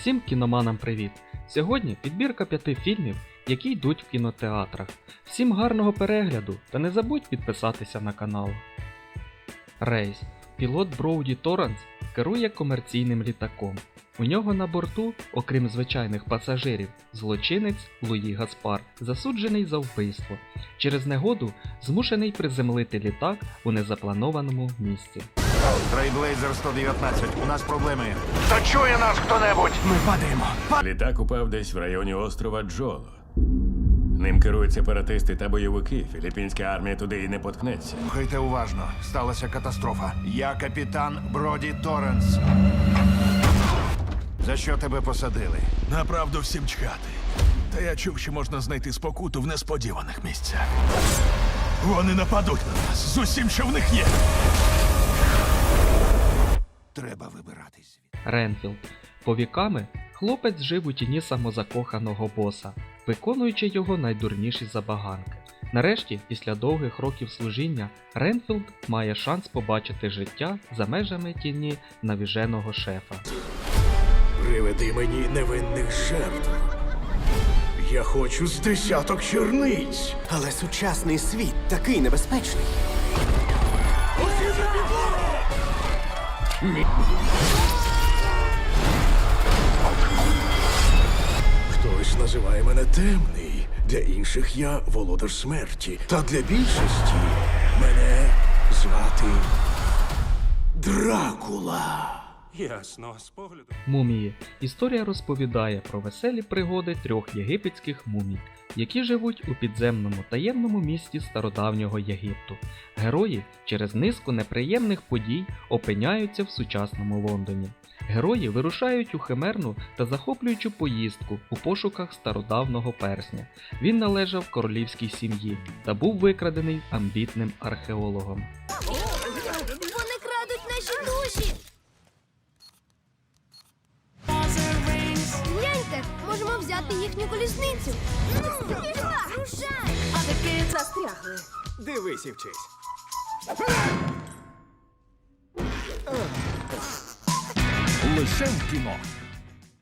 Всім кіноманам привіт! Сьогодні підбірка п'яти фільмів, які йдуть в кінотеатрах. Всім гарного перегляду та не забудь підписатися на канал. Рейс. Пілот Броуді Торранс керує комерційним літаком. У нього на борту, окрім звичайних пасажирів, злочинець Луї Гаспар, засуджений за вбивство. Через негоду змушений приземлити літак у незапланованому місці. Трейблейзер 119, у нас проблеми. Та чує нас хто-небудь? Ми падаємо. Літак упав десь в районі острова Джоло. Ним керують сепаратисти та бойовики. Філіппінська армія туди і не поткнеться. Слухайте уважно, сталася катастрофа. Я капітан Броді Торренс. За що тебе посадили? Направду всім чхати. Та я чув, що можна знайти спокуту в несподіваних місцях. Вони нападуть на нас з усім, що в них є. Треба вибиратись звідти. Ренфілд. Повіками хлопець жив у тіні самозакоханого боса, виконуючи його найдурніші забаганки. Нарешті, після довгих років служіння, Ренфілд має шанс побачити життя за межами тіні навіженого шефа. Приведи мені невинних жертв. Я хочу з десяток черниць. Але сучасний світ такий небезпечний. Хтось називає мене темний, для інших я володар смерті. Та для більшості мене звати Дракула. Ясно, з погляду. Мумії. Історія розповідає про веселі пригоди трьох єгипетських мумій, які живуть у підземному таємному місті стародавнього Єгипту. Герої через низку неприємних подій опиняються в сучасному Лондоні. Герої вирушають у химерну та захоплюючу поїздку у пошуках стародавного персня. Він належав королівській сім'ї та був викрадений амбітним археологом. Вони крадуть наші душі. Гляньте, можемо взяти їхню колісницю. Рушай! Застрягли. Дивись і вчись. Лише в кіно.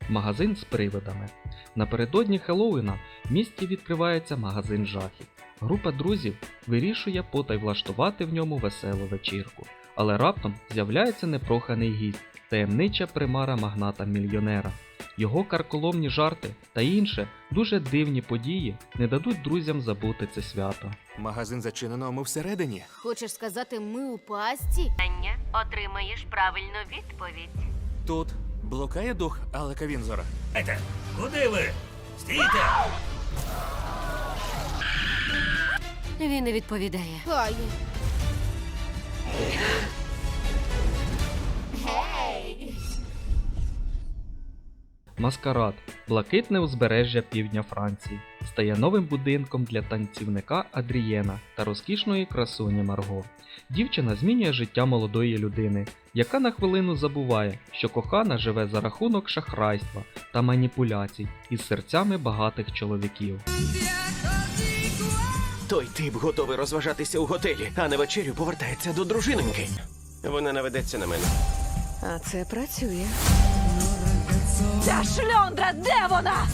Магазин з привидами. Напередодні Хеллоуіна в місті відкривається магазин жахів. Група друзів вирішує потай влаштувати в ньому веселу вечірку. Але раптом з'являється непроханий гість, таємнича примара магната мільйонера. Його карколомні жарти та інше дуже дивні події не дадуть друзям забути це свято. Магазин зачинено, а ми всередині. Хочеш сказати, ми у пасті? питання отримаєш правильну відповідь. Тут блукає дух Алека Вінзора. Куди ви? Стійте! Він не відповідає. Хай. Маскарад блакитне узбережжя півдня Франції стає новим будинком для танцівника Адрієна та розкішної красуні Марго. Дівчина змінює життя молодої людини, яка на хвилину забуває, що кохана живе за рахунок шахрайства та маніпуляцій із серцями багатих чоловіків. Той тип готовий розважатися у готелі, а на вечерю повертається до дружиноньки. Вона наведеться на мене. А це працює. Ця шльондра, де вона?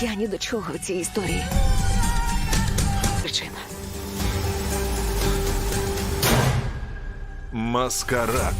Я ні до чого в цій історії. Причина. Маскарад.